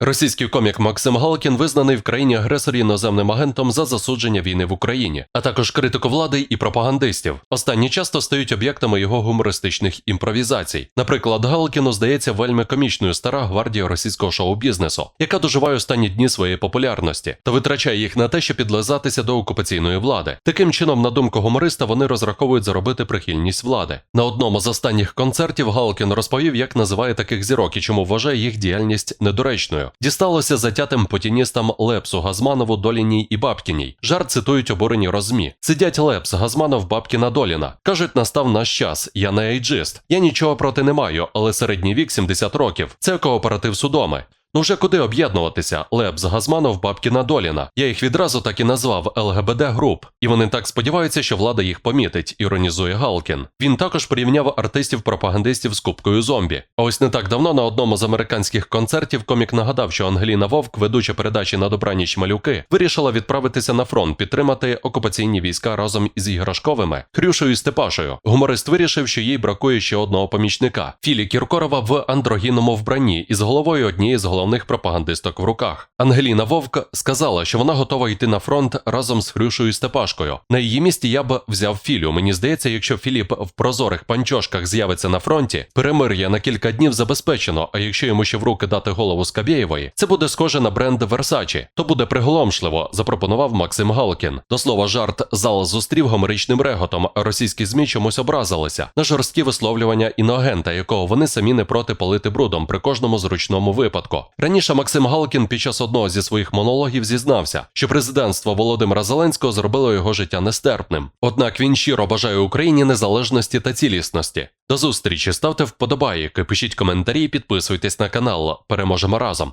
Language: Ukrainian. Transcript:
Російський комік Максим Галкін визнаний в країні агресорі іноземним агентом за засудження війни в Україні, а також критику влади і пропагандистів. Останні часто стають об'єктами його гумористичних імпровізацій. Наприклад, Галкіну здається вельми комічною стара гвардія російського шоу-бізнесу, яка доживає останні дні своєї популярності та витрачає їх на те, щоб підлизатися до окупаційної влади. Таким чином, на думку гумориста, вони розраховують заробити прихильність влади. На одному з останніх концертів Галкін розповів, як називає таких зірок і чому вважає їх діяльність недоречною. Дісталося затятим потіністам Лепсу, Газманову, Доліній і Бабкіній. Жарт цитують обурені розмі. Сидять Лепс, Газманов, Бабкіна, Доліна. Кажуть, настав наш час. Я не ейджист. Я нічого проти не маю, але середній вік 70 років. Це кооператив судоми. Ну вже куди об'єднуватися? Лепс, Газманов, Бабкіна, Доліна. Я їх відразу так і назвав ЛГБД груп. І вони так сподіваються, що влада їх помітить, іронізує Галкін. Він також порівняв артистів-пропагандистів з кубкою зомбі. А ось не так давно на одному з американських концертів комік нагадав, що Ангеліна Вовк, ведуча передачі на добраніч малюки, вирішила відправитися на фронт підтримати окупаційні війська разом із іграшковими Хрюшою і Степашою. Гуморист вирішив, що їй бракує ще одного помічника Філі Кіркорова в андрогінному вбранні із головою однієї з головних пропагандисток в руках. Ангеліна Вовк сказала, що вона готова йти на фронт разом з Хрюшою Степашкою. На її місці я б взяв Філю. Мені здається, якщо Філіп в прозорих панчошках з'явиться на фронті, перемир'я на кілька днів забезпечено. А якщо йому ще в руки дати голову Скабєєвої, це буде схоже на бренд Versace. То буде приголомшливо, запропонував Максим Галкін. До слова, жарт зал зустрів гомеричним реготом. Російські змі чомусь образилися на жорсткі висловлювання іноагента, якого вони самі не проти полити брудом при кожному зручному випадку. Раніше Максим Галкін під час одного зі своїх монологів зізнався, що президентство Володимира Зеленського зробило його життя нестерпним. Однак він щиро бажає Україні незалежності та цілісності. До зустрічі ставте вподобайки, пишіть коментарі, підписуйтесь на канал. Переможемо разом.